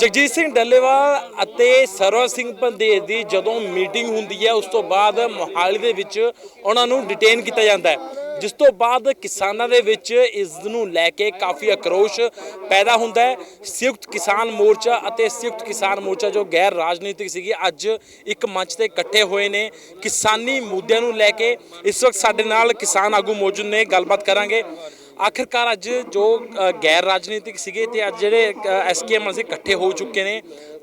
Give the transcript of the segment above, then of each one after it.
ਜਗਜੀਤ ਸਿੰਘ ਡੱਲੇਵਾਲ ਅਤੇ ਸਰਵ ਸਿੰਘ ਪੰਧੇਰ ਦੀ ਜਦੋਂ ਮੀਟਿੰਗ ਹੁੰਦੀ ਹੈ, ਉਸ ਤੋਂ ਬਾਅਦ ਮੋਹਾਲੀ ਦੇ ਵਿੱਚ ਉਹਨਾਂ ਨੂੰ ਡਿਟੇਨ ਕੀਤਾ ਜਾਂਦਾ ਹੈ। ਜਿਸ ਤੋਂ ਬਾਅਦ ਕਿਸਾਨਾਂ ਦੇ ਵਿੱਚ ਇਸ ਨੂੰ ਲੈ ਕੇ ਕਾਫੀ ਅਕਰੋਸ਼ ਪੈਦਾ ਹੁੰਦਾ ਹੈ। ਸੰਯੁਕਤ ਕਿਸਾਨ ਮੋਰਚਾ ਅਤੇ ਸੰਯੁਕਤ ਕਿਸਾਨ ਮੋਰਚਾ ਜੋ ਗੈਰ ਰਾਜਨੀਤਿਕ ਸੀਗੀ, ਅੱਜ ਇੱਕ ਮੰਚ ਤੇ ਇਕੱਠੇ ਹੋਏ ਨੇ। ਕਿਸਾਨੀ ਮੁੱਦਿਆਂ ਨੂੰ ਲੈ ਕੇ ਇਸ ਵਕਤ ਸਾਡੇ ਨਾਲ ਕਿਸਾਨ ਆਗੂ ਮੌਜੂਦ ਨੇ, ਗੱਲਬਾਤ ਕਰਾਂਗੇ। ਆਖਿਰਕਾਰ ਅੱਜ ਜੋ ਗੈਰ ਰਾਜਨੀਤਿਕ ਸੀਗੇ ਤੇ ਅੱਜ ਜਿਹੜੇ ਐਸਕੇਐਮ ਅਸੀਂ ਇਕੱਠੇ ਹੋ ਚੁੱਕੇ ਨੇ।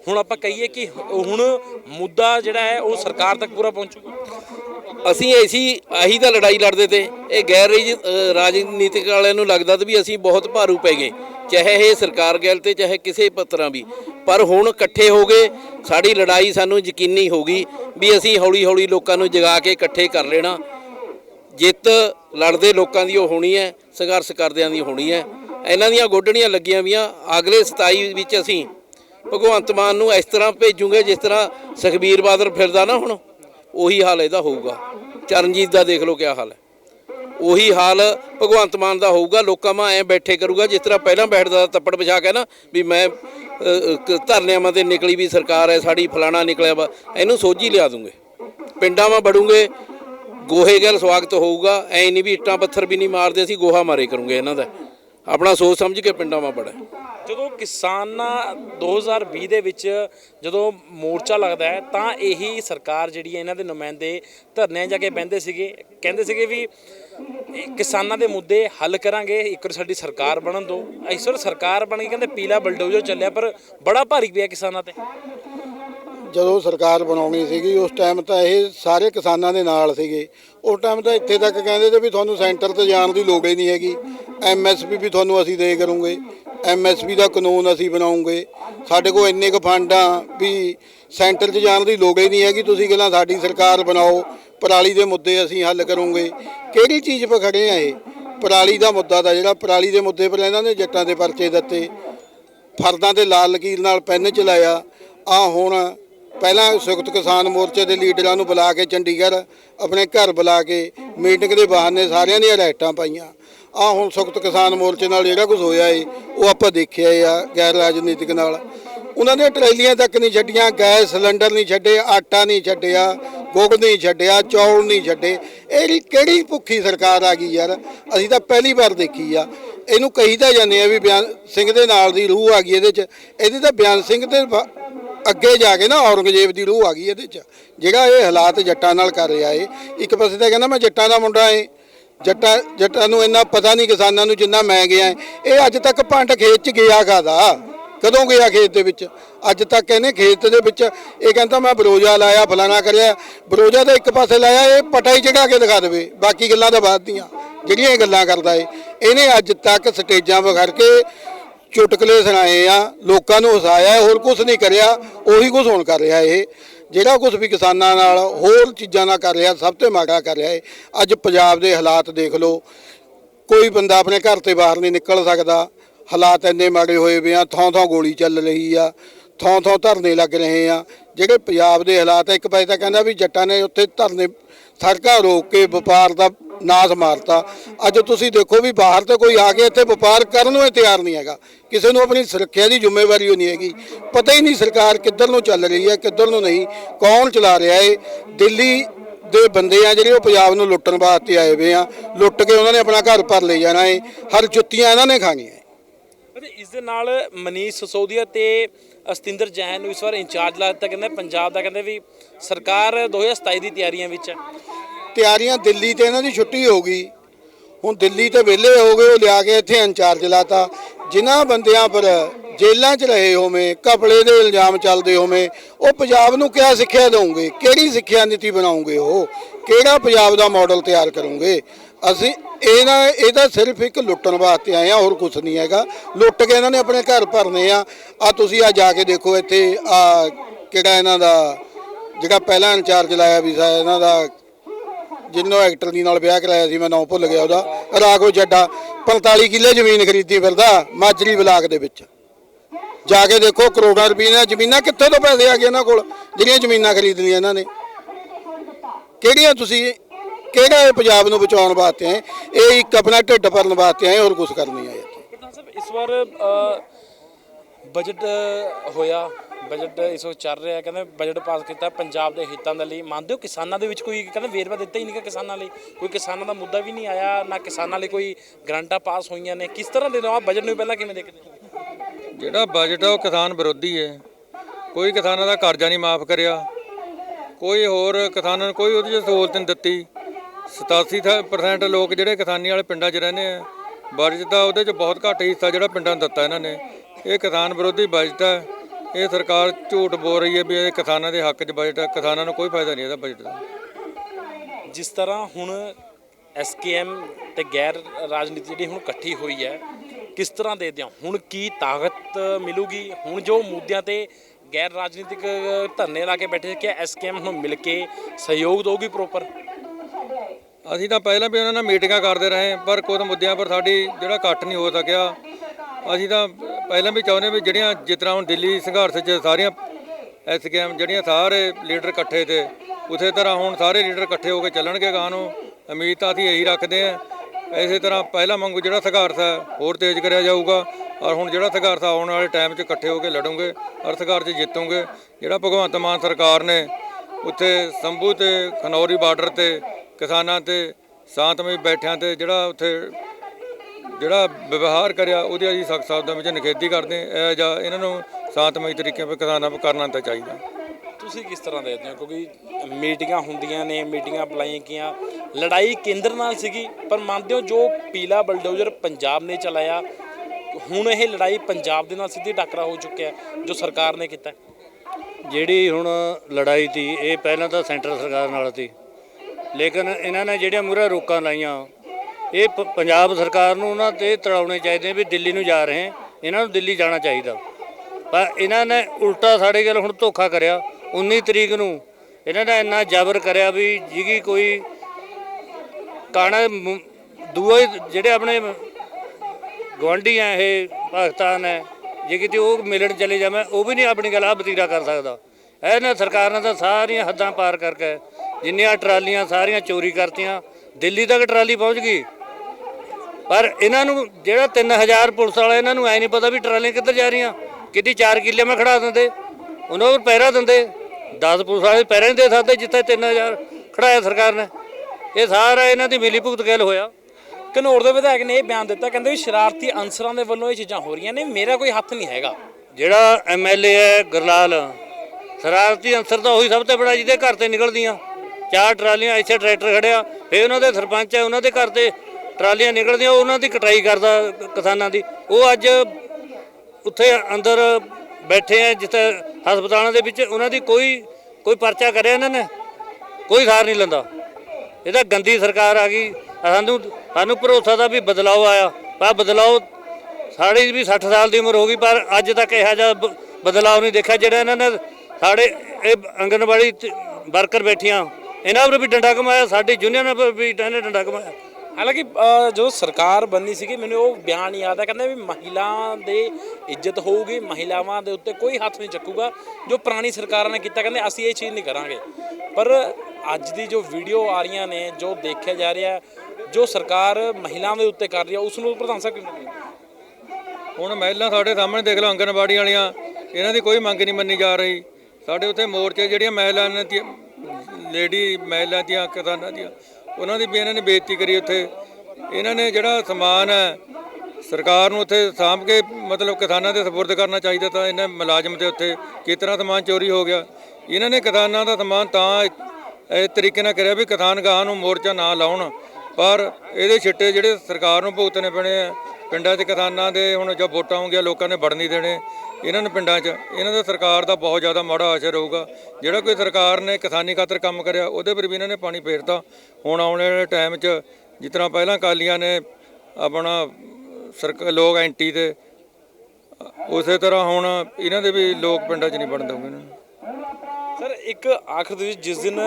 ਹੁਣ ਆਪਾਂ ਕਹੀਏ ਕਿ ਹੁਣ ਮੁੱਦਾ ਜਿਹੜਾ ਹੈ, ਉਹ ਸਰਕਾਰ ਤੱਕ ਪੂਰਾ ਪਹੁੰਚੂਗਾ ਅਸੀਂ ਐਸੀ ਆਹੀ ਤਾਂ ਲੜਾਈ ਲੜਦੇ ਤੇ। ਇਹ ਗੈਰ ਰਾਜਨੀਤਿਕ ਵਾਲਿਆਂ ਨੂੰ ਲੱਗਦਾ ਤਾਂ ਵੀ ਅਸੀਂ ਬਹੁਤ ਭਾਰੂ ਪੈ ਗਏ। ਚਾਹੇ ਇਹ ਸਰਕਾਰ ਗੈਲ ਤੇ, ਚਾਹੇ ਕਿਸੇ ਪੱਤਰਾਂ ਵੀ। ਪਰ ਹੁਣ ਇਕੱਠੇ ਹੋ ਗਏ, ਸਾਡੀ ਲੜਾਈ ਸਾਨੂੰ ਯਕੀਨੀ ਹੋ ਗਈ ਵੀ ਅਸੀਂ ਹੌਲੀ ਹੌਲੀ ਲੋਕਾਂ ਨੂੰ ਜਗਾ ਕੇ ਇਕੱਠੇ ਕਰ ਲੈਣਾ। ਜਿੱਤ ਲੜਦੇ ਲੋਕਾਂ ਦੀ ਉਹ ਹੋਣੀ ਹੈ, ਸੰਘਰਸ਼ ਕਰਦਿਆਂ ਦੀ ਹੋਣੀ ਹੈ। ਇਹਨਾਂ ਦੀਆਂ ਗੋਡਣੀਆਂ ਲੱਗੀਆਂ ਵੀਆਂ। ਅਗਲੇ 27 ਵਿੱਚ ਅਸੀਂ ਭਗਵੰਤ ਮਾਨ ਨੂੰ ਇਸ ਤਰ੍ਹਾਂ ਭੇਜੂਗੇ ਜਿਸ ਤਰ੍ਹਾਂ ਸੁਖਬੀਰ ਬਾਦਲ ਫਿਰਦਾ ਨਾ ਹੁਣ। ਉਹੀ ਹਾਲ ਇਹਦਾ ਹੋਊਗਾ। ਚਰਨਜੀਤ ਦਾ ਦੇਖ ਲਓ ਕਿਆ ਹਾਲ ਹੈ। ਉਹੀ ਹਾਲ ਭਗਵੰਤ ਮਾਨ ਦਾ ਹੋਊਗਾ। ਲੋਕਾਂ ਮਾ ਐ ਬੈਠੇ ਕਰੂਗਾ ਜਿਸ ਤਰ੍ਹਾਂ ਪਹਿਲਾਂ ਬੈਠਦਾ ਤੱਪੜ ਵਿਛਾ ਕੇ ਨਾ ਵੀ ਮੈਂ ਧਰਨਿਆਂ ਮਾ ਤੇ ਨਿਕਲੀ ਵੀ ਸਰਕਾਰ ਹੈ, ਸਾਡੀ ਫਲਾਣਾ ਨਿਕਲਿਆ ਵਾ। ਇਹਨੂੰ ਸੋਝੀ ਲਿਆ ਦੂੰਗੇ। ਪਿੰਡਾਂ ਮਾ ਬੜੂਗੇ ਗੋਹੇ ਗੱਲ ਸਵਾਗਤ ਹੋਊਗਾ, ਐ ਨਹੀਂ ਵੀ ਇੱਟਾਂ ਪੱਥਰ ਵੀ ਨਹੀਂ ਮਾਰਦੇ, ਅਸੀਂ ਗੋਹਾ ਮਾਰੇ ਕਰੂੰਗੇ ਇਹਨਾਂ ਦਾ। ਆਪਣਾ ਸੋਚ ਸਮਝ ਕੇ ਪਿੰਡਾਂ ਮਾ ਬੜਾ। ਜਦੋਂ ਕਿਸਾਨਾਂ 2020 ਦੇ ਵਿੱਚ ਜਦੋਂ ਮੋਰਚਾ ਲੱਗਦਾ ਹੈ, ਤਾਂ ਇਹੀ ਸਰਕਾਰ ਜਿਹੜੀ ਹੈ ਇਹਨਾਂ ਦੇ ਨੁਮਾਇੰਦੇ ਧਰਨਿਆਂ ਜਾ ਕੇ ਬਹਿੰਦੇ ਸੀਗੇ। ਕਹਿੰਦੇ ਸੀਗੇ ਵੀ, ਇਹ ਕਿਸਾਨਾਂ ਦੇ ਮੁੱਦੇ ਹੱਲ ਕਰਾਂਗੇ, ਇੱਕ ਵਾਰ ਸਾਡੀ ਸਰਕਾਰ ਬਣਨ ਦਿਓ। ਇਸ ਵਾਰ ਸਰਕਾਰ ਬਣ ਗਈ ਕਹਿੰਦੇ ਪੀਲਾ ਬਲਡੋਜ਼ਰ ਚੱਲਿਆ, ਪਰ ਬੜਾ ਭਾਰੀ ਪਿਆ ਕਿਸਾਨਾਂ ਤੇ। ਜਦੋਂ ਸਰਕਾਰ ਬਣਾਉਣੀ ਸੀਗੀ, ਉਸ ਟਾਈਮ ਤਾਂ ਇਹ ਸਾਰੇ ਕਿਸਾਨਾਂ ਦੇ ਨਾਲ ਸੀਗੇ। ਉਸ ਟਾਈਮ ਤਾਂ ਇੱਥੇ ਤੱਕ ਕਹਿੰਦੇ ਤੇ ਵੀ ਤੁਹਾਨੂੰ ਸੈਂਟਰ ਤੇ ਜਾਣ ਦੀ ਲੋੜ ਹੀ ਨਹੀਂ ਹੈਗੀ। ਐਮਐਸਪੀ ਵੀ ਤੁਹਾਨੂੰ ਅਸੀਂ ਦੇ ਕਰੂੰਗੇ। ਐਮਐਸਪੀ ਦਾ ਕਾਨੂੰਨ ਅਸੀਂ ਬਣਾਉਂਗੇ। ਸਾਡੇ ਕੋਲ ਇੰਨੇ ਕੁ ਫੰਡ ਆ ਵੀ ਸੈਂਟਰ 'ਚ ਜਾਣ ਦੀ ਲੋੜ ਹੀ ਨਹੀਂ ਹੈਗੀ। ਤੁਸੀਂ ਗੱਲਾਂ ਸਾਡੀ ਸਰਕਾਰ ਬਣਾਓ, ਪਰਾਲੀ ਦੇ ਮੁੱਦੇ ਅਸੀਂ ਹੱਲ ਕਰੂੰਗੇ। ਕਿਹੜੀ ਚੀਜ਼ 'ਤੇ ਖੜੇ ਆ ਇਹ? ਪਰਾਲੀ ਦਾ ਮੁੱਦਾ ਦਾ ਜਿਹੜਾ ਪਰਾਲੀ ਦੇ ਮੁੱਦੇ ਪਰ ਇਹਨਾਂ ਨੇ ਜੱਟਾਂ ਦੇ ਪਰਚੇ ਦਿੱਤੇ। ਫਰਦਾਂ ਤੇ ਲਾਲ ਲਕੀਰ ਨਾਲ ਪੈਨ ਚਲਾਇਆ ਆ ਹੁਣ ਪਹਿਲਾਂ ਸੰਯੁਕਤ ਕਿਸਾਨ ਮੋਰਚੇ ਦੇ ਲੀਡਰਾਂ ਨੂੰ ਬੁਲਾ ਕੇ ਚੰਡੀਗੜ੍ਹ, ਆਪਣੇ ਘਰ ਬੁਲਾ ਕੇ ਮੀਟਿੰਗ ਦੇ ਬਹਾਨੇ ਸਾਰਿਆਂ ਦੀਆਂ ਰਾਇਟਾਂ ਪਾਈਆਂ। ਆ ਹੁਣ ਸੰਯੁਕਤ ਕਿਸਾਨ ਮੋਰਚੇ ਨਾਲ ਜਿਹੜਾ ਕੁਝ ਹੋਇਆ ਏ, ਉਹ ਆਪਾਂ ਦੇਖਿਆ ਆ ਗੈਰ ਰਾਜਨੀਤਿਕ ਨਾਲ। ਉਹਨਾਂ ਨੇ ਟਰੈਲੀਆਂ ਤੱਕ ਨਹੀਂ ਛੱਡੀਆਂ, ਗੈਸ ਸਿਲੰਡਰ ਨਹੀਂ ਛੱਡੇ, ਆਟਾ ਨਹੀਂ ਛੱਡਿਆ ਗੁੱਗ ਨਹੀਂ ਛੱਡਿਆ, ਚੌਲ ਨਹੀਂ ਛੱਡੇ। ਇਹ ਕਿਹੜੀ ਭੁੱਖੀ ਸਰਕਾਰ ਆ ਗਈ ਯਾਰ? ਅਸੀਂ ਤਾਂ ਪਹਿਲੀ ਵਾਰ ਦੇਖੀ ਆ। ਇਹਨੂੰ ਕਹੀਦਾ ਜਾਂਦੇ ਆ ਵੀ ਬਿਆਨ ਸਿੰਘ ਦੇ ਨਾਲ ਦੀ ਰੂਹ ਆ ਗਈ ਇਹਦੇ 'ਚ। ਇਹਦੇ ਤਾਂ ਬਿਆਨ ਸਿੰਘ ਦੇ ਬ- ਅੱਗੇ ਜਾ ਕੇ ਨਾ ਔਰੰਗਜ਼ੇਬ ਦੀ ਰੂਹ ਆ ਗਈ ਇਹਦੇ 'ਚ। ਜਿਹੜਾ ਇਹ ਹਾਲਾਤ ਜੱਟਾਂ ਨਾਲ ਕਰ ਰਿਹਾ ਏ। ਇੱਕ ਪਾਸੇ ਤਾਂ ਕਹਿੰਦਾ ਮੈਂ ਜੱਟਾਂ ਦਾ ਮੁੰਡਾ ਏ। ਜੱਟਾਂ ਜੱਟਾਂ ਨੂੰ ਇੰਨਾ ਪਤਾ ਨਹੀਂ ਕਿਸਾਨਾਂ ਨੂੰ ਜਿੰਨਾ ਮੈਂ ਗਿਆ ਏ। ਇਹ ਅੱਜ ਤੱਕ ਪੰਡ ਖੇਤ 'ਚ ਗਿਆ ਕਾਦਾ ਕਦੋਂ ਗਿਆ ਖੇਤ ਦੇ ਵਿੱਚ? ਅੱਜ ਤੱਕ ਕਹਿੰਦੇ ਖੇਤ ਦੇ ਵਿੱਚ ਇਹ ਕਹਿੰਦਾ ਮੈਂ ਬਰੋਜਾ ਲਾਇਆ, ਫਲਾਣਾ ਕਰਿਆ। ਬਰੋਜਾ ਤਾਂ ਇੱਕ ਪਾਸੇ ਲਾਇਆ, ਇਹ ਪਟਾ ਹੀ ਚੜਾ ਕੇ ਦਿਖਾ ਦੇਵੇ। ਬਾਕੀ ਗੱਲਾਂ ਤਾਂ ਬਾਅਦ ਦੀਆਂ। ਜਿਹੜੀਆਂ ਇਹ ਗੱਲਾਂ ਕਰਦਾ ਏ। ਇਹਨੇ ਅੱਜ ਤੱਕ ਸਟੇਜਾਂ ਵਿਖਰ ਕੇ ਚੁਟਕਲੇ ਸੁਣਾਏ ਆ, ਲੋਕਾਂ ਨੂੰ ਹਸਾਇਆ ਹੋਰ ਕੁਝ ਨਹੀਂ ਕਰਿਆ, ਉਹੀ ਕੁਝ ਹੁਣ ਕਰ ਰਿਹਾ ਇਹ। ਜਿਹੜਾ ਕੁਝ ਵੀ ਕਿਸਾਨਾਂ ਨਾਲ ਹੋਰ ਚੀਜ਼ਾਂ ਨਾਲ ਕਰ ਰਿਹਾ, ਸਭ ਤੋਂ ਮਾੜਾ ਕਰ ਰਿਹਾ ਹੈ ਅੱਜ ਪੰਜਾਬ ਦੇ ਹਾਲਾਤ ਦੇਖ ਲਓ। ਕੋਈ ਬੰਦਾ ਆਪਣੇ ਘਰ ਤੇ ਬਾਹਰ ਨਹੀਂ ਨਿਕਲ ਸਕਦਾ। ਹਾਲਾਤ ਇੰਨੇ ਮਾੜੇ ਹੋਏ ਵੇ ਆ ਥਾਂ ਥਾਂ ਗੋਲੀ ਚੱਲ ਰਹੀ ਆ ਥਾਂ ਥਾਂ ਧਰਨੇ ਲੱਗ ਰਹੇ ਆ। ਜਿਹੜੇ ਪੰਜਾਬ ਦੇ ਹਾਲਾਤ ਆ, ਇੱਕ ਪਾਸੇ ਤਾਂ ਕਹਿੰਦਾ ਵੀ ਜੱਟਾਂ ਨੇ ਉੱਥੇ ਧਰਨੇ ਸੜਕਾਂ ਰੋਕ ਕੇ ਵਪਾਰ ਦਾ ਨਾਸ ਮਾਰਤਾ। ਅੱਜ ਤੁਸੀਂ ਦੇਖੋ ਵੀ ਬਾਹਰ ਤੇ ਕੋਈ ਆ ਕੇ ਇੱਥੇ ਵਪਾਰ ਕਰਨ ਨੂੰ ਹੀ ਤਿਆਰ ਨਹੀਂ ਹੈਗਾ। ਕਿਸੇ ਨੂੰ ਆਪਣੀ ਸੁਰੱਖਿਆ ਦੀ ਜ਼ਿੰਮੇਵਾਰੀ ਨਹੀਂ ਹੈਗੀ। ਪਤਾ ਹੀ ਨਹੀਂ ਸਰਕਾਰ ਕਿੱਧਰ ਨੂੰ ਚੱਲ ਰਹੀ ਹੈ, ਕਿੱਧਰ ਨੂੰ ਨਹੀਂ। ਕੌਣ ਚਲਾ ਰਿਹਾ ਏ? ਦਿੱਲੀ ਦੇ ਬੰਦੇ ਆ ਜਿਹੜੇ ਉਹ ਪੰਜਾਬ ਨੂੰ ਲੁੱਟਣ ਵਾਸਤੇ ਆਏ ਹੋਏ ਆ। ਲੁੱਟ ਕੇ ਉਹਨਾਂ ਨੇ ਆਪਣਾ ਘਰ ਭਰ ਲੈ ਜਾਣਾ ਏ। ਹਰ ਜੁੱਤੀਆਂ ਇਹਨਾਂ ਨੇ ਖਾਣੀਆਂ ਇਸ ਦੇ ਨਾਲ ਮਨੀਸ਼ ਸਸੋਦੀਆ ਤੇ ਅਸਤਿੰਦਰ ਜੈਨ ਨੂੰ ਇਸ ਵਾਰ ਇੰਚਾਰਜ ਲਾ ਦਿੱਤਾ, ਕਹਿੰਦੇ ਪੰਜਾਬ ਦਾ, ਕਹਿੰਦੇ ਵੀ ਸਰਕਾਰ 2027 ਦੀ ਤਿਆਰੀਆਂ ਵਿੱਚ ਹੈ। ਤਿਆਰੀਆਂ ਦਿੱਲੀ ਤੇ ਇਹਨਾਂ ਦੀ ਛੁੱਟੀ ਹੋ ਗਈ। ਹੁਣ ਦਿੱਲੀ ਤੇ ਵਿਹਲੇ ਹੋ ਗਏ, ਉਹ ਲਿਆ ਕੇ ਇੱਥੇ ਇੰਚਾਰਜ ਲਾਤਾ। ਜਿਨ੍ਹਾਂ ਬੰਦਿਆਂ ਪਰ ਜੇਲ੍ਹਾਂ 'ਚ ਰਹੇ ਹੋਵੇਂ ਕਪੜੇ ਦੇ ਇਲਜ਼ਾਮ ਚੱਲਦੇ ਹੋਵੇਂ, ਉਹ ਪੰਜਾਬ ਨੂੰ ਕਿਆ ਸਿੱਖਿਆ ਦੇਵੋਗੇ ਕਿਹੜੀ ਸਿੱਖਿਆ ਨੀਤੀ ਬਣਾਉਂਗੇ ਉਹ? ਕਿਹੜਾ ਪੰਜਾਬ ਦਾ ਮਾਡਲ ਤਿਆਰ ਕਰੋਗੇ? ਅਸੀਂ ਇਹ ਨਾ ਇਹ ਤਾਂ ਸਿਰਫ ਇੱਕ ਲੁੱਟਣ ਵਾਸਤੇ ਆਏ ਆ ਹੋਰ ਕੁਝ ਨਹੀਂ ਹੈਗਾ। ਲੁੱਟ ਕੇ ਇਹਨਾਂ ਨੇ ਆਪਣੇ ਘਰ ਭਰਨੇ ਆ। ਆ ਤੁਸੀਂ ਆ ਜਾ ਕੇ ਦੇਖੋ ਇੱਥੇ ਆ ਕਿਹੜਾ ਇਹਨਾਂ ਦਾ, ਜਿਹੜਾ ਪਹਿਲਾਂ ਇੰਚਾਰਜ ਲਾਇਆ ਵੀ ਸਾ ਇਹਨਾਂ ਦਾ, ਜਿੰਨੋਂ ਐਕਟਰ ਦੀ ਨਾਲ ਵਿਆਹ ਕਰਾਇਆ ਸੀ, ਮੈਂ ਨਾਂ ਭੁੱਲ ਗਿਆ ਉਹਦਾ। ਰਾਘੋ ਜੱਡਾ 45 ਕਿੱਲੇ ਜ਼ਮੀਨ ਖਰੀਦੀ ਫਿਰਦਾ ਮਾਜਰੀ ਬਲਾਕ ਦੇ ਵਿੱਚ। ਜਾ ਕੇ ਦੇਖੋ, ਕਰੋੜਾਂ ਰੁਪਏ ਦੀਆਂ ਜ਼ਮੀਨਾਂ ਕਿੱਥੇ ਤੋਂ ਪੈਸੇ ਆ ਗਏ ਇਹਨਾਂ ਕੋਲ, ਜਿਹੜੀਆਂ ਜ਼ਮੀਨਾਂ ਖਰੀਦ ਲਈਆਂ ਇਹਨਾਂ ਨੇ। ਕਿਹੜੀਆਂ ਤੁਸੀਂ ਕਿਹੜਾ ਇਹ ਪੰਜਾਬ ਨੂੰ ਬਚਾਉਣ ਵਾਸਤੇ ਆਏ ਇਹ ਇੱਕ ਆਪਣਾ ਢਿੱਡ ਭਰਨ ਵਾਸਤੇ ਆਏ ਹੋਰ ਕੁਝ ਕਰਨ ਨਹੀਂ ਆਏ ਇੱਥੇ। ਪ੍ਰਧਾਨ ਸਾਹਿਬ ਇਸ ਵਾਰ ਬਜਟ ਹੋਇਆ। ਬਜਟ ਇਸ ਵਕਤ ਚੱਲ ਰਿਹਾ ਕਹਿੰਦੇ ਬਜਟ ਪਾਸ ਕੀਤਾ ਪੰਜਾਬ ਦੇ ਹਿੱਤਾਂ ਦੇ ਲਈ। ਮੰਨਦੇ ਹੋ ਕਿਸਾਨਾਂ ਦੇ ਵਿੱਚ ਕੋਈ ਕਹਿੰਦੇ ਵੇਰਵਾ ਦਿੱਤਾ ਹੀ ਨਹੀਂ ਕਿ ਕਿਸਾਨਾਂ ਲਈ? ਕੋਈ ਕਿਸਾਨਾਂ ਦਾ ਮੁੱਦਾ ਵੀ ਨਹੀਂ ਆਇਆ ਨਾ ਕਿਸਾਨਾਂ ਲਈ ਕੋਈ ਗਰੰਟਾਂ ਪਾਸ ਹੋਈਆਂ ਨੇ। ਕਿਸ ਤਰ੍ਹਾਂ ਦੇ ਆ ਬਜਟ ਨੂੰ ਪਹਿਲਾਂ ਕਿਵੇਂ ਦੇਖਦੇ ਹੋ? ਜਿਹੜਾ ਬਜਟ ਆ ਉਹ ਕਿਸਾਨ ਵਿਰੋਧੀ ਹੈ। ਕੋਈ ਕਿਸਾਨਾਂ ਦਾ ਕਰਜ਼ਾ ਨਹੀਂ ਮਾਫ ਕਰਿਆ। ਕੋਈ ਹੋਰ ਕਿਸਾਨਾਂ ਨੂੰ ਕੋਈ ਉਹਦੀ 'ਚ ਸਹੂਲਤ ਨਹੀਂ ਦਿੱਤੀ। 87% ਲੋਕ ਜਿਹੜੇ ਕਿਸਾਨੀ ਵਾਲੇ ਪਿੰਡਾਂ 'ਚ ਰਹਿੰਦੇ ਆ। ਬਜਟ ਦਾ ਉਹਦੇ 'ਚ ਬਹੁਤ ਘੱਟ ਹਿੱਸਾ ਜਿਹੜਾ ਪਿੰਡਾਂ ਨੂੰ ਦਿੱਤਾ ਇਹਨਾਂ ਨੇ। ਇਹ ਕਿਸਾਨ ਵਿਰੋਧੀ ਬਜਟ ਹੈ ਇਹ ਸਰਕਾਰ ਝੂਠ ਬੋਲ ਰਹੀ ਹੈ ਵੀ ਇਹ ਕਿਸਾਨਾਂ ਦੇ ਹੱਕ 'ਚ ਬਜਟ ਹੈ ਕਿਸਾਨਾਂ ਨੂੰ ਕੋਈ ਫਾਇਦਾ ਨਹੀਂ ਇਹਦਾ ਬਜਟ ਦਾ। ਜਿਸ ਤਰ੍ਹਾਂ ਹੁਣ ਐਸਕੇਐਮ ਤੇ ਗੈਰ ਰਾਜਨੀਤੀ ਜਿਹੜੀ ਹੁਣ ਇਕੱਠੀ ਹੋਈ ਹੈ, ਕਿਸ ਤਰ੍ਹਾਂ ਦੇ ਦਿਆਂ ਹੁਣ ਕੀ ਤਾਕਤ ਮਿਲੂਗੀ? ਹੁਣ ਜੋ ਮੁੱਦਿਆਂ ਤੇ ਗੈਰ ਰਾਜਨੀਤਿਕ ਧਰਨੇ ਲਾ ਕੇ ਬੈਠੇ ਕਿ ਐਸਕੇਐਮ ਹੁਣ ਮਿਲ ਕੇ ਸਹਿਯੋਗ ਦੇਊਗੀ ਪ੍ਰੋਪਰ ਅਸੀਂ ਤਾਂ ਪਹਿਲਾਂ ਵੀ ਉਹਨਾਂ ਨਾਲ ਮੀਟਿੰਗਾਂ ਕਰਦੇ ਰਹੇ, ਪਰ ਕੁਝ ਮੁੱਦਿਆਂ ਪਰ ਸਾਡੀ ਜਿਹੜਾ ਇਕੱਠ ਨਹੀਂ ਹੋ ਸਕਿਆ। ਅਸੀਂ ਤਾਂ ਪਹਿਲਾਂ ਵੀ ਚਾਹੁੰਦੇ ਵੀ ਜਿਹੜੀਆਂ ਜਿਸ ਤਰ੍ਹਾਂ ਹੁਣ ਦਿੱਲੀ ਸੰਘਰਸ਼ 'ਚ ਸਾਰੀਆਂ ਐਸਕੇਐਮ ਜਿਹੜੀਆਂ ਸਾਰੇ ਲੀਡਰ ਇਕੱਠੇ ਤੇ, ਉਸੇ ਤਰ੍ਹਾਂ ਹੁਣ ਸਾਰੇ ਲੀਡਰ ਇਕੱਠੇ ਹੋ ਕੇ ਚੱਲਣਗੇ ਗਾਂ ਨੂੰ। ਉਮੀਦ ਤਾਂ ਅਸੀਂ ਇਹੀ ਰੱਖਦੇ ਹਾਂ। ਇਸੇ ਤਰ੍ਹਾਂ ਪਹਿਲਾਂ ਵਾਂਗੂ ਜਿਹੜਾ ਸੰਘਰਸ਼ ਹੈ, ਹੋਰ ਤੇਜ਼ ਕਰਿਆ ਜਾਊਗਾ ਔਰ ਹੁਣ ਜਿਹੜਾ ਸੰਘਰਸ਼ ਆਉਣ ਵਾਲੇ ਟਾਈਮ 'ਚ ਇਕੱਠੇ ਹੋ ਕੇ ਲੜੂਗੇ ਔਰ ਸੰਘਰਸ਼ 'ਚ ਜਿਹੜਾ ਭਗਵੰਤ ਮਾਨ ਸਰਕਾਰ ਨੇ ਉੱਥੇ ਸੰਭੂ ਤੇ ਖਨੌਰੀ ਬਾਰਡਰ ਤੇ ਕਿਸਾਨਾਂ ਤੇ ਸ਼ਾਂਤਮਈ ਬੈਠਿਆਂ ਤੇ ਜਿਹੜਾ ਉੱਥੇ ਜਿਹੜਾ ਵਿਵਹਾਰ ਕਰਿਆ ਉਹਦੀ ਅਸੀਂ ਸਖਤ ਸ਼ਬਦਾਂ ਵਿੱਚ ਨਿਖੇਧੀ ਕਰਦੇ ਇਹ ਜਾਂ ਇਹਨਾਂ ਨੂੰ ਸ਼ਾਂਤਮਈ ਤਰੀਕੇ ਨਾਲ ਕਿਸਾਨਾਂ ਨੂੰ ਕਰਨਾ ਤਾਂ ਚਾਹੀਦਾ। ਤੁਸੀਂ ਕਿਸ ਤਰ੍ਹਾਂ ਦੇਖਦੇ ਹੋ? ਕਿਉਂਕਿ ਮੀਟਿੰਗਾਂ ਹੁੰਦੀਆਂ ਨੇ ਮੀਟਿੰਗਾਂ ਬੁਲਾਈਆਂ ਗਈਆਂ। ਲੜਾਈ ਕੇਂਦਰ ਨਾਲ ਸੀਗੀ ਪਰ ਮੰਨਦੇ ਹੋ ਜੋ ਪੀਲਾ ਬਲਡੋਜ਼ਰ ਪੰਜਾਬ ਨੇ ਚਲਾਇਆ ਹੁਣ ਇਹ ਲੜਾਈ ਪੰਜਾਬ ਦੇ ਨਾਲ ਸਿੱਧੀ ਟੱਕਰਾ ਹੋ ਚੁੱਕਿਆ ਜੋ ਸਰਕਾਰ ਨੇ ਕੀਤਾ। ਜਿਹੜੀ ਹੁਣ ਲੜਾਈ ਤੀ ਇਹ ਪਹਿਲਾਂ ਤਾਂ ਸੈਂਟਰ ਸਰਕਾਰ ਨਾਲ ਸੀ। ਲੇਕਿਨ ਇਹਨਾਂ ਨੇ ਜਿਹੜੀਆਂ ਮੂਹਰੇ ਰੋਕਾਂ ਲਾਈਆਂ, ਇਹ ਪ- ਪੰਜਾਬ ਸਰਕਾਰ ਨੂੰ ਉਹਨਾਂ ਤੇ ਤੜਾਉਣੇ ਚਾਹੀਦੇ ਵੀ ਦਿੱਲੀ ਨੂੰ ਜਾ ਰਹੇ, ਇਹਨਾਂ ਨੂੰ ਦਿੱਲੀ ਜਾਣਾ ਚਾਹੀਦਾ। ਪਰ ਇਹਨਾਂ ਨੇ ਉਲਟਾ ਸਾਡੇ ਗੱਲ ਹੁਣ ਧੋਖਾ ਕਰਿਆ 19 ਤਰੀਕ ਨੂੰ। ਇਹਨਾਂ ਨੇ ਇੰਨਾ ਜ਼ਬਰ ਕਰਿਆ ਵੀ ਜਿਹਦੀ ਕੋਈ ਕਾਣਾ ਮ- ਦੂਏ ਜਿਹੜੇ ਆਪਣੇ ਗੁਆਂਢੀ ਆ ਇਹ ਪਾਕਿਸਤਾਨ ਹੈ, ਜੇ ਕਿਤੇ ਉਹ ਮਿਲਣ ਚਲੇ ਜਾਵੇ, ਉਹ ਵੀ ਨਹੀਂ ਆਪਣੀ ਗੱਲ ਆ ਬਤੀਰਾ ਕਰ ਸਕਦਾ। ਇਹਨਾਂ ਸਰਕਾਰ ਨੇ ਤਾਂ ਸਾਰੀਆਂ ਹੱਦਾਂ ਪਾਰ ਕਰਕੇ ਜਿੰਨੀਆਂ ਟਰਾਲੀਆਂ ਸਾਰੀਆਂ ਚੋਰੀ ਕਰਤੀਆਂ ਦਿੱਲੀ ਤੱਕ ਟਰਾਲੀ ਪਹੁੰਚ ਗਈ। ਪਰ ਇਹਨਾਂ ਨੂੰ ਜਿਹੜਾ 3000 ਪੁਲਿਸ ਵਾਲਾ ਇਹਨਾਂ ਨੂੰ ਐ ਨਹੀਂ ਪਤਾ ਵੀ ਟਰਾਲੀਆਂ ਕਿੱਧਰ ਜਾ ਰਹੀਆਂ। ਕਿਤੇ 4 ਕਿੱਲੇ ਮੈਂ ਖੜਾ ਦਿੰਦੇ ਉਹਨਾਂ ਨੂੰ ਪਹਿਰਾ ਦਿੰਦੇ 10 ਪੁਲਿਸ ਵਾਲੇ ਪਹਿਰਾ ਨਹੀਂ ਦੇ ਸਕਦੇ ਜਿੱਥੇ 3000 ਖੜਾਇਆ ਸਰਕਾਰ ਨੇ। ਇਹ ਸਾਰਾ ਇਹਨਾਂ ਦੀ ਮਿਲੀ ਭੁਗਤ ਗੱਲ ਹੋਇਆ। ਘਨੌਰ ਦੇ ਵਿਧਾਇਕ ਨੇ ਇਹ ਬਿਆਨ ਦਿੱਤਾ ਕਹਿੰਦੇ ਵੀ ਸ਼ਰਾਰਤੀ ਅਨਸਰਾਂ ਦੇ ਵੱਲੋਂ ਇਹ ਚੀਜ਼ਾਂ ਹੋ ਰਹੀਆਂ ਨੇ ਮੇਰਾ ਕੋਈ ਹੱਥ ਨਹੀਂ ਹੈਗਾ। ਜਿਹੜਾ ਐਮਐਲਏ ਹੈ ਗੁਰਲਾਲ ਸ਼ਰਾਰਤੀ ਅੰਸਰ ਤਾਂ ਉਹੀ ਸਭ ਤੋਂ ਬੜਾ ਜਿਹਦੇ ਘਰ ਤੇ ਨਿਕਲਦੀਆਂ। ਚਾਰ ਟਰਾਲੀਆਂ, ਇੱਥੇ ਟਰੈਕਟਰ ਖੜਿਆ, ਫਿਰ ਉਹਨਾਂ ਦੇ ਸਰਪੰਚ ਹੈ ਉਹਨਾਂ ਦੇ ਘਰ ਤੇ ਟਰਾਲੀਆਂ ਨਿਕਲਦੀਆਂ ਉਹਨਾਂ ਦੀ ਕਟਾਈ ਕਰਦਾ ਕਿਸਾਨਾਂ ਦੀ। ਉਹ ਅੱਜ ਉੱਥੇ ਅੰਦਰ ਬੈਠੇ ਆ, ਜਿੱਥੇ ਹਸਪਤਾਲਾਂ ਦੇ ਵਿੱਚ, ਉਹਨਾਂ ਦੀ ਕੋਈ ਕੋਈ ਪਰਚਾ ਕਰਿਆ ਇਹਨਾਂ ਨੇ? ਕੋਈ ਸਾਰ ਨਹੀਂ ਲੈਂਦਾ। ਇਹ ਤਾਂ ਗੰਦੀ ਸਰਕਾਰ ਆ ਗਈ। ਸਾਨੂੰ ਸਾਨੂੰ ਭਰੋਸਾ ਦਾ ਵੀ ਬਦਲਾਅ ਆਇਆ। ਪਰ ਬਦਲਾਅ ਸਾਡੀ ਵੀ 60 ਸਾਲ ਦੀ ਉਮਰ ਹੋ ਗਈ, ਪਰ ਅੱਜ ਤੱਕ ਇਹੋ ਜਿਹਾ ਬ- ਬਦਲਾਅ ਨਹੀਂ ਦੇਖਿਆ। ਜਿਹੜਾ ਇਹਨਾਂ ਨੇ ਸਾਡੇ, ਇਹ ਆਂਗਨਵਾੜੀ ਵਰਕਰ ਬੈਠੀਆਂ ਇਹਨਾਂ ਉੱਪਰ ਵੀ ਡੰਡਾ ਕਮਾਇਆ ਸਾਡੀ ਯੂਨੀਅਨ ਉੱਪਰ ਵੀ ਇਹਨਾਂ ਡੰਡਾ ਕਮਾਇਆ ਹਾਲਾਂਕਿ ਅ, ਜਦੋਂ ਸਰਕਾਰ ਬੰਨੀ ਸੀਗੀ ਮੈਨੂੰ ਉਹ ਬਿਆਨ ਯਾਦ ਹੈ ਕਹਿੰਦੇ ਵੀ ਮਹਿਲਾ ਦੇ ਇੱਜ਼ਤ ਹੋਊਗੀ ਮਹਿਲਾਵਾਂ ਦੇ ਉੱਤੇ ਕੋਈ ਹੱਥ ਨਹੀਂ ਚੱਕੂਗਾ। ਜੋ ਪੁਰਾਣੀ ਸਰਕਾਰਾਂ ਨੇ ਕੀਤਾ ਕਹਿੰਦੇ ਅਸੀਂ ਇਹ ਚੀਜ਼ ਨਹੀਂ ਕਰਾਂਗੇ। ਪਰ ਅੱਜ ਦੀ ਜੋ ਵੀਡੀਓ ਆ ਰਹੀਆਂ ਨੇ ਜੋ ਦੇਖਿਆ ਜਾ ਰਿਹਾ ਜੋ ਸਰਕਾਰ ਮਹਿਲਾਵਾਂ ਦੇ ਉੱਤੇ ਕਰ ਰਹੀ ਹੈ ਉਸ ਨੂੰ ਪ੍ਰਧਾਨ ਸਾਹਿਬ ਕਿਵੇਂ ਦੇਖਦੇ? ਹੋ? ਹੁਣ ਮਹਿਲਾਂ ਸਾਡੇ ਸਾਹਮਣੇ ਦੇਖ ਲਓ ਆਂਗਣਵਾੜੀ ਵਾਲੀਆਂ ਇਹਨਾਂ ਦੀ ਕੋਈ ਮੰਗ ਨਹੀਂ ਮੰਨੀ ਜਾ ਰਹੀ। ਸਾਡੇ ਉੱਥੇ ਮੋਰਚੇ ਜਿਹੜੀਆਂ ਮਹਿਲਾਂ ਨੇ ਲੇਡੀ ਮਹਿਲਾ ਦੀਆਂ, ਕਿਸਾਨਾਂ ਦੀਆਂ, ਉਹਨਾਂ ਦੀ ਵੀ ਇਹਨਾਂ ਨੇ ਬੇਇੱਜ਼ਤੀ ਕਰੀ ਉੱਥੇ। ਇਹਨਾਂ ਨੇ ਜਿਹੜਾ ਸਮਾਨ ਹੈ, ਸਰਕਾਰ ਨੂੰ ਉੱਥੇ ਸਾਂਭ ਕੇ ਮਤਲਬ ਕਿਸਾਨਾਂ ਦੇ ਸਪੁਰਦ ਕਰਨਾ ਚਾਹੀਦਾ ਤਾਂ ਇਹਨਾਂ ਮੁਲਾਜ਼ਮ ਦੇ ਉੱਥੇ ਕਿਸ ਤਰ੍ਹਾਂ ਸਮਾਨ ਚੋਰੀ ਹੋ ਗਿਆ। ਇਹਨਾਂ ਨੇ ਕਿਸਾਨਾਂ ਦਾ ਸਮਾਨ ਤਾਂ ਇਸ ਤਰੀਕੇ ਨਾਲ ਕਰਿਆ ਵੀ ਕਿਸਾਨ ਗਾਹਾਂ ਨੂੰ ਮੋਰਚਾ ਨਾ ਲਾਉਣ, ਪਰ ਇਹਦੇ ਛਿੱਟੇ ਜਿਹੜੇ ਸਰਕਾਰ ਨੂੰ ਭੁਗਤਣੇ ਪੈਣੇ ਆ ਪਿੰਡਾਂ 'ਚ ਕਿਸਾਨਾਂ ਦੇ ਹੁਣ ਜਦ ਵੋਟਾਂ ਆਉਂਗੀਆਂ ਲੋਕਾਂ ਨੇ ਵੜ ਨਹੀਂ ਦੇਣੇ। ਇਹਨਾਂ ਨੂੰ ਪਿੰਡਾਂ 'ਚ, ਇਹਨਾਂ ਦਾ ਸਰਕਾਰ ਦਾ ਬਹੁਤ ਜ਼ਿਆਦਾ ਮਾੜਾ ਅਸਰ ਹੋਊਗਾ। ਜਿਹੜਾ ਕੋਈ ਸਰਕਾਰ ਨੇ ਕਿਸਾਨੀ ਖਾਤਰ ਕੰਮ ਕਰਿਆ, ਉਹਦੇ ਪਰ ਵੀ ਇਹਨਾਂ ਨੇ ਪਾਣੀ ਫੇਰਤਾ। ਹੁਣ ਆਉਣ ਵਾਲੇ ਟਾਈਮ 'ਚ, ਜਿਸ ਤਰ੍ਹਾਂ ਪਹਿਲਾਂ ਕਾਲੀਆਂ ਨੇ ਆਪਣਾ ਸਰਕ, ਲੋਕ ਐਂਟੀ ਤੇ ਉਸੇ ਤਰ੍ਹਾਂ ਹੁਣ ਇਹਨਾਂ ਦੇ ਵੀ ਲੋਕ ਪਿੰਡਾਂ 'ਚ ਨਹੀਂ ਵੜਨ ਦਊਗੇ ਇਹਨਾਂ ਨੂੰ ਸਰ, ਇੱਕ ਆਖਰ ਦੇ ਵਿੱਚ ਜਿਸ ਦਿਨ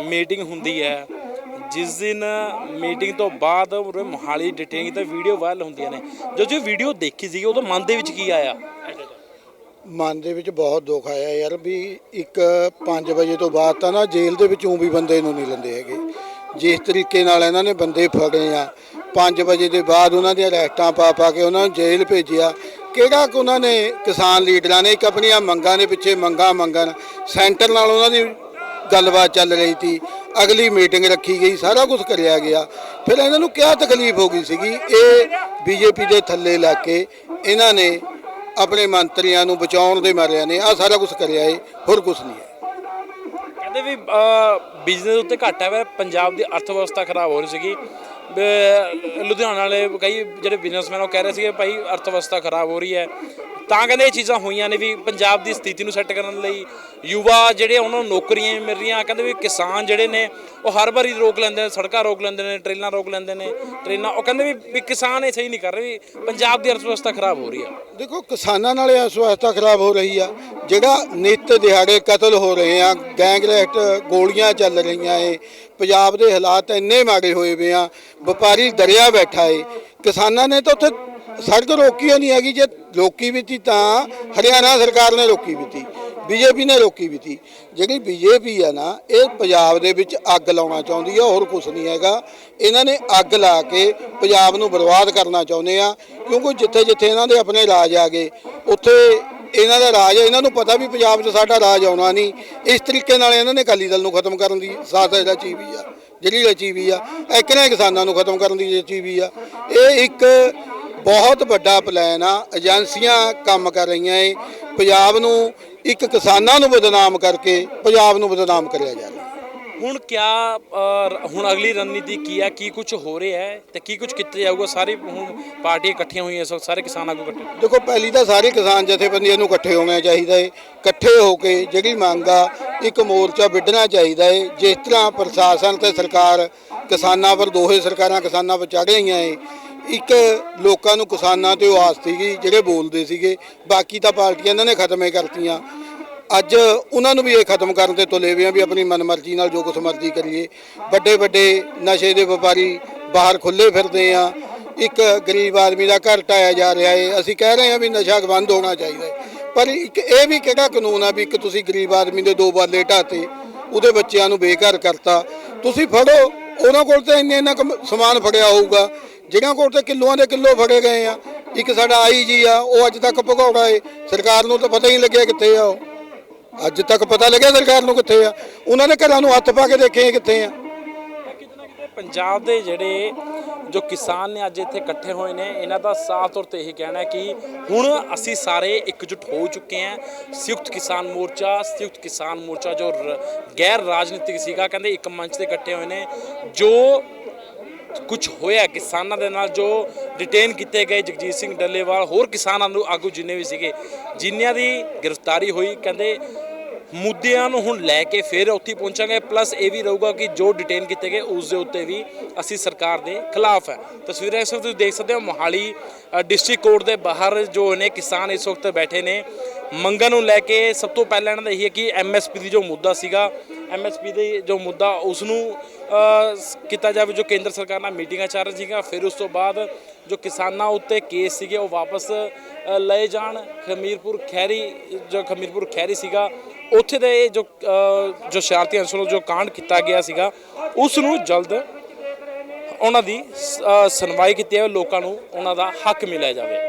ਮੀਟਿੰਗ ਹੁੰਦੀ ਹੈ ਜਿਸ ਦਿਨ ਮੀਟਿੰਗ ਤੋਂ ਬਾਅਦ ਉਰੇ ਮੋਹਾਲੀ ਡਿਟੇਲਿੰਗ ਤੇ ਵੀਡੀਓ ਵਾਇਰਲ ਹੁੰਦੀਆਂ ਨੇ। ਜਦੋਂ ਜੋ ਵੀਡੀਓ ਦੇਖੀ ਸੀ ਉਦੋਂ ਮਨ ਦੇ ਵਿੱਚ ਕੀ ਆਇਆ? ਮਨ ਦੇ ਵਿੱਚ ਬਹੁਤ ਦੁੱਖ ਆਇਆ ਯਾਰ ਵੀ ਇੱਕ 5 ਵਜੇ ਤੋਂ ਬਾਅਦ ਤਾਂ ਨਾ ਜੇਲ੍ਹ ਦੇ ਵਿੱਚੋਂ ਵੀ ਬੰਦੇ ਨੂੰ ਨਹੀਂ ਲੈਂਦੇ ਹੈਗੇ। ਜਿਸ ਤਰੀਕੇ ਨਾਲ ਇਹਨਾਂ ਨੇ ਬੰਦੇ ਫੜੇ ਆ 5 ਵਜੇ ਦੇ ਬਾਅਦ ਉਹਨਾਂ ਦੀਆਂ ਅਰੈਸਟਾਂ ਪਾ ਪਾ ਕੇ ਉਹਨਾਂ ਨੂੰ ਜੇਲ੍ਹ ਭੇਜਿਆ। ਕਿਹੜਾ ਕੁ ਉਹਨਾਂ ਨੇ ਕਿਸਾਨ ਲੀਡਰਾਂ ਨੇ, ਇੱਕ ਆਪਣੀਆਂ ਮੰਗਾਂ ਦੇ ਪਿੱਛੇ ਮੰਗਾਂ ਮੰਗਣ, ਸੈਂਟਰ ਨਾਲ ਉਹਨਾਂ ਦੀ ਗੱਲਬਾਤ ਚੱਲ ਰਹੀ ਸੀ, ਅਗਲੀ ਮੀਟਿੰਗ ਰੱਖੀ ਗਈ, ਸਾਰਾ ਕੁਝ ਕਰਿਆ ਗਿਆ। ਫਿਰ ਇਹਨਾਂ ਨੂੰ ਕਿਆ ਤਕਲੀਫ ਹੋ ਗਈ ਸੀਗੀ? ਇਹ ਬੀਜੇਪੀ ਦੇ ਥੱਲੇ ਲੱਗ ਕੇ ਇਹਨਾਂ ਨੇ ਆਪਣੇ ਮੰਤਰੀਆਂ ਨੂੰ ਬਚਾਉਣ ਦੇ ਮਾਰਿਆਂ ਨੇ ਆ ਸਾਰਾ ਕੁਝ ਕਰਿਆ ਏ, ਹੋਰ ਕੁਝ ਨਹੀਂ ਹੈ। ਕਹਿੰਦੇ ਵੀ ਬਿਜ਼ਨਸ ਉੱਤੇ ਘਾਟਾ ਹੈ ਪੰਜਾਬ ਦੀ ਅਰਥ ਵਿਵਸਥਾ ਖਰਾਬ ਹੋ ਰਹੀ ਸੀਗੀ। ਲੁਧਿਆਣਾ ਵਾਲੇ ਕਈ ਜਿਹੜੇ ਬਿਜ਼ਨਸਮੈਨ ਉਹ ਕਹਿ ਰਹੇ ਸੀਗੇ, ਭਾਈ ਅਰਥ ਵਿਵਸਥਾ ਖਰਾਬ ਹੋ ਰਹੀ ਹੈ। ਤਾਂ ਕਹਿੰਦੇ ਇਹ ਚੀਜ਼ਾਂ ਹੋਈਆਂ ਨੇ ਵੀ ਪੰਜਾਬ ਦੀ ਸਥਿਤੀ ਨੂੰ ਸੈੱਟ ਕਰਨ ਲਈ ਯੁਵਾ ਜਿਹੜੇ ਉਹਨਾਂ ਨੂੰ ਨੌਕਰੀਆਂ ਵੀ ਮਿਲ ਰਹੀਆਂ, ਕਹਿੰਦੇ ਵੀ ਕਿਸਾਨ ਜਿਹੜੇ ਨੇ, ਉਹ ਹਰ ਵਾਰੀ ਰੋਕ ਲੈਂਦੇ ਨੇ, ਸੜਕਾਂ ਰੋਕ ਲੈਂਦੇ ਨੇ, ਟ੍ਰੇਨਾਂ ਰੋਕ ਲੈਂਦੇ ਨੇ, ਟ੍ਰੇਨਾਂ, ਉਹ ਕਹਿੰਦੇ ਵੀ ਵੀ ਕਿਸਾਨ ਇਹ ਸਹੀ ਨਹੀਂ ਕਰ ਰਹੇ ਵੀ ਪੰਜਾਬ ਦੀ ਅਰਥ ਵਿਵਸਥਾ ਖਰਾਬ ਹੋ ਰਹੀ ਆ। ਦੇਖੋ, ਕਿਸਾਨਾਂ ਨਾਲ ਇਸ ਵਿਵਸਥਾ ਖਰਾਬ ਹੋ ਰਹੀ ਆ। ਜਿਹੜਾ ਨਿੱਤ ਦਿਹਾੜੇ ਕਤਲ ਹੋ ਰਹੇ ਆ ਗੈਂਗਰੈਕਟ ਗੋਲੀਆਂ ਚੱਲ ਰਹੀਆਂ ਏ, ਪੰਜਾਬ ਦੇ ਹਾਲਾਤ ਇੰਨੇ ਮਾੜੇ ਹੋਏ ਵੇ ਆ, ਵਪਾਰੀ ਦਰਿਆ ਬੈਠਾ ਏ। ਕਿਸਾਨਾਂ ਨੇ ਤਾਂ ਉੱਥੇ ਸੜਕ ਰੋਕੀ ਹੋਈ ਨਹੀਂ ਹੈਗੀ, ਜੇ ਰੋਕੀ ਵੀ ਤੀ ਤਾਂ ਹਰਿਆਣਾ ਸਰਕਾਰ ਨੇ ਰੋਕੀ ਵੀ ਤੀ ਬੀਜੇਪੀ ਨੇ ਰੋਕੀ ਵੀ ਤੀ ਜਿਹੜੀ ਬੀਜੇਪੀ ਆ ਨਾ, ਇਹ ਪੰਜਾਬ ਦੇ ਵਿੱਚ ਅੱਗ ਲਾਉਣਾ ਚਾਹੁੰਦੀ ਆ, ਹੋਰ ਕੁਝ ਨਹੀਂ ਹੈਗਾ। ਇਹਨਾਂ ਨੇ ਅੱਗ ਲਾ ਕੇ ਪੰਜਾਬ ਨੂੰ ਬਰਬਾਦ ਕਰਨਾ ਚਾਹੁੰਦੇ ਆ, ਕਿਉਂਕਿ ਜਿੱਥੇ ਜਿੱਥੇ ਇਹਨਾਂ ਦੇ ਆਪਣੇ ਰਾਜ ਆ ਗਏ, ਉੱਥੇ ਇਹਨਾਂ ਦਾ ਰਾਜ ਹੈ ਇਹਨਾਂ ਨੂੰ ਪਤਾ ਵੀ ਪੰਜਾਬ 'ਚ ਸਾਡਾ ਰਾਜ ਆਉਣਾ ਨਹੀਂ। ਇਸ ਤਰੀਕੇ ਨਾਲ ਇਹਨਾਂ ਨੇ ਅਕਾਲੀ ਦਲ ਨੂੰ ਖਤਮ ਕਰਨ ਦੀ ਸਾਜ਼ਿਸ਼ ਰਚੀ ਵੀ ਆ, ਜਿਹੜੀ ਰਚੀ ਵੀ ਆ, ਇੱਕ ਨੇ ਕਿਸਾਨਾਂ ਨੂੰ ਖਤਮ ਕਰਨ ਦੀ ਰਚੀ ਵੀ ਆ। ਇਹ ਇੱਕ ਬਹੁਤ ਵੱਡਾ ਪਲਾਨ ਆ ਏਜੰਸੀਆਂ ਕੰਮ ਕਰ ਰਹੀਆਂ ਏ। ਪੰਜਾਬ ਨੂੰ ਇੱਕ ਕਿਸਾਨਾਂ ਨੂੰ ਬਦਨਾਮ ਕਰਕੇ ਪੰਜਾਬ ਨੂੰ ਬਦਨਾਮ ਕਰਿਆ ਜਾ ਰਿਹਾ। ਹੁਣ ਕਿਆ ਅ, ਹੁਣ ਅਗਲੀ ਰਣਨੀਤੀ ਕੀ ਹੈ ਕੀ ਕੁਝ ਹੋ ਰਿਹਾ ਹੈ ਤੇ ਕੀ ਕੁਝ ਕੀਤਾ ਜਾਊਗਾ? ਸਾਰੇ ਹੁਣ ਪਾਰਟੀਆਂ ਇਕੱਠੀਆਂ ਹੋਈਆਂ ਵਕਤ ਸਾਰੇ ਕਿਸਾਨ ਆਗੂ ਇਕੱਠੇ। ਦੇਖੋ ਪਹਿਲੀ ਤਾਂ ਸਾਰੇ ਕਿਸਾਨ ਜਥੇਬੰਦੀਆਂ ਨੂੰ ਇਕੱਠੇ ਹੋਣਾ ਚਾਹੀਦਾ ਏ। ਇਕੱਠੇ ਹੋ ਕੇ ਜਿਹੜੀ ਮੰਗ ਆ ਇੱਕ ਮੋਰਚਾ ਵਿੱਢਣਾ ਚਾਹੀਦਾ ਏ। ਜਿਸ ਤਰ੍ਹਾਂ ਪ੍ਰਸ਼ਾਸਨ ਤੇ ਸਰਕਾਰ ਕਿਸਾਨਾਂ ਪਰ ਦੋਹੇ ਸਰਕਾਰਾਂ ਕਿਸਾਨਾਂ ਪਰ ਚੜ੍ਹ ਗਈਆਂ ਏ। ਇੱਕ ਲੋਕਾਂ ਨੂੰ ਕਿਸਾਨਾਂ ਤੇ ਉਹ ਆਸ ਸੀਗੀ, ਜਿਹੜੇ ਬੋਲਦੇ ਸੀਗੇ, ਬਾਕੀ ਤਾਂ ਪਾਰਟੀਆਂ ਇਹਨਾਂ ਨੇ ਖਤਮੇ ਕਰਤੀਆਂ। ਅੱਜ ਉਹਨਾਂ ਨੂੰ ਵੀ ਇਹ ਖਤਮ ਕਰਨ ਤੇ ਤੁਲੇ ਵੀ ਆ ਵੀ ਆਪਣੀ ਮਨਮਰਜ਼ੀ ਨਾਲ ਜੋ ਕੁਛ ਮਰਜ਼ੀ ਕਰੀਏ। ਵੱਡੇ ਵੱਡੇ ਨਸ਼ੇ ਦੇ ਵਪਾਰੀ ਬਾਹਰ ਖੁੱਲੇ ਫਿਰਦੇ ਆ। ਇੱਕ ਗਰੀਬ ਆਦਮੀ ਦਾ ਘਰ ਢਾਇਆ ਜਾ ਰਿਹਾ ਏ। ਅਸੀਂ ਕਹਿ ਰਹੇ ਹਾਂ ਵੀ ਨਸ਼ਾ ਬੰਦ ਹੋਣਾ ਚਾਹੀਦਾ ਹੈ ਪਰ ਇੱਕ ਇਹ ਵੀ ਕਿਹੜਾ ਕਾਨੂੰਨ ਆ ਵੀ ਇੱਕ ਤੁਸੀਂ ਗਰੀਬ ਆਦਮੀ ਦੇ ਦੋ ਬਾਲੇ ਢਾਤੇ, ਉਹਦੇ ਬੱਚਿਆਂ ਨੂੰ ਬੇਘਰ ਕਰਤਾ। ਤੁਸੀਂ ਫੜੋ, ਉਹਨਾਂ ਕੋਲ ਤਾਂ ਇੰਨੇ ਇੰਨਾ ਕੁ ਸਮਾਨ ਫੜਿਆ ਹੋਊਗਾ। ਜਿਹੜਿਆਂ ਕੋਲ ਤੇ ਕਿਲੋਆਂ ਦੇ ਕਿਲੋ ਫੜੇ ਗਏ ਆ, ਇੱਕ ਸਾਡਾ ਆਈ ਜੀ ਆ, ਉਹ ਅੱਜ ਤੱਕ ਭਗੌੜਾ ਏ। ਸਰਕਾਰ ਨੂੰ ਤਾਂ ਪਤਾ ਹੀ ਲੱਗਿਆ ਕਿੱਥੇ ਆ ਉਹ। ਅੱਜ ਤੱਕ ਪਤਾ ਲੱਗਿਆ ਸਰਕਾਰ ਨੂੰ ਕਿੱਥੇ ਆ। ਉਹਨਾਂ ਨੇ ਘਰਾਂ ਨੂੰ ਹੱਥ ਪਾ ਕੇ ਦੇਖੇ ਕਿੱਥੇ ਆ। ਪੰਜਾਬ ਦੇ ਜਿਹੜੇ ਜੋ ਕਿਸਾਨ ਨੇ ਅੱਜ ਇੱਥੇ ਇਕੱਠੇ ਹੋਏ ਨੇ, ਇਹਨਾਂ ਦਾ ਸਾਫ਼ ਤੌਰ ਤੇ ਇਹ ਕਹਿਣਾ ਹੈ ਕਿ ਹੁਣ ਅਸੀਂ ਸਾਰੇ ਇਕਜੁੱਟ ਹੋ ਚੁੱਕੇ ਹਾਂ। ਸੰਯੁਕਤ ਕਿਸਾਨ ਮੋਰਚਾ, ਸੰਯੁਕਤ ਕਿਸਾਨ ਮੋਰਚਾ ਜੋ ਗੈਰ ਰਾਜਨੀਤਿਕ ਸੀਗਾ, ਕਹਿੰਦੇ ਇੱਕ ਮੰਚ ਤੇ ਇਕੱਠੇ ਹੋਏ ਨੇ, ਜੋ ਕੁਝ ਹੋਇਆ, ਕਿਸਾਨਾਂ ਦੇ ਨਾਲ ਜੋ ਡਿਟੇਨ ਕੀਤੇ ਗਏ ਜਗਜੀਤ ਸਿੰਘ ਡੱਲੇਵਾਲ, ਹੋਰ ਕਿਸਾਨਾਂ ਨੂੰ ਆਗੂ ਜਿੰਨੇ ਵੀ ਸੀਗੇ ਜਿਨ੍ਹਾਂ ਦੀ ਗ੍ਰਿਫਤਾਰੀ ਹੋਈ, ਕਹਿੰਦੇ ਮੁੱਦਿਆਂ ਨੂੰ ਹੁਣ ਲੈ ਕੇ ਫਿਰ ਉੱਥੇ ਪਹੁੰਚਾਂਗੇ ਪਲੱਸ ਇਹ ਵੀ ਰਹੂਗਾ ਕਿ ਜੋ ਡਿਟੇਨ ਕੀਤੇ ਗਏ, ਉਸ ਦੇ ਉੱਤੇ ਵੀ ਅਸੀਂ ਸਰਕਾਰ ਦੇ ਖਿਲਾਫ ਹੈ। ਤਸਵੀਰਾਂ ਇਸ ਵਕਤ ਤੁਸੀਂ ਦੇਖ ਸਕਦੇ ਹੋ, ਮੋਹਾਲੀ ਡਿਸਟ੍ਰਿਕਟ ਕੋਰਟ ਦੇ ਬਾਹਰ ਜੋ ਨੇ ਕਿਸਾਨ ਇਸ ਵਕਤ ਬੈਠੇ ਨੇ। ਮੰਗਾਂ ਨੂੰ ਲੈ ਕੇ ਸਭ ਤੋਂ ਪਹਿਲਾਂ ਇਹਨਾਂ ਦਾ ਇਹ ਹੈ ਕਿ ਐਮਐਸਪੀ ਦੀ ਜੋ ਮੁੱਦਾ ਸੀਗਾ ਐਮਐਸਪੀ ਦੇ ਜੋ ਮੁੱਦਾ ਉਸ ਨੂੰ ਕੀਤਾ ਜਾਵੇ, ਜੋ ਕੇਂਦਰ ਸਰਕਾਰ ਨਾਲ ਮੀਟਿੰਗਾਂ ਚੱਲ ਰਹੀ ਸੀਗੀਆਂ, ਫਿਰ ਉਸ ਤੋਂ ਬਾਅਦ ਜੋ ਕਿਸਾਨਾਂ ਉੱਤੇ ਕੇਸ ਸੀਗੇ, ਉਹ ਵਾਪਸ ਲਏ ਜਾਣ। ਖਮੀਰਪੁਰ ਖੈਰੀ ਜੋ ਖਮੀਰਪੁਰ ਖੈਰੀ ਸੀਗਾ, ਉੱਥੇ ਦੇ ਜੋ ਜੋ ਸ਼ਰਾਰਤੀ ਅੰਸਰ ਨੂੰ ਜੋ ਕਾਂਡ ਕੀਤਾ ਗਿਆ ਸੀਗਾ ਉਸ ਨੂੰ ਜਲਦ ਉਹਨਾਂ ਦੀ ਸੁਣਵਾਈ ਕੀਤੀ ਜਾਵੇ, ਲੋਕਾਂ ਨੂੰ ਉਹਨਾਂ ਦਾ ਹੱਕ ਮਿਲਿਆ ਜਾਵੇ।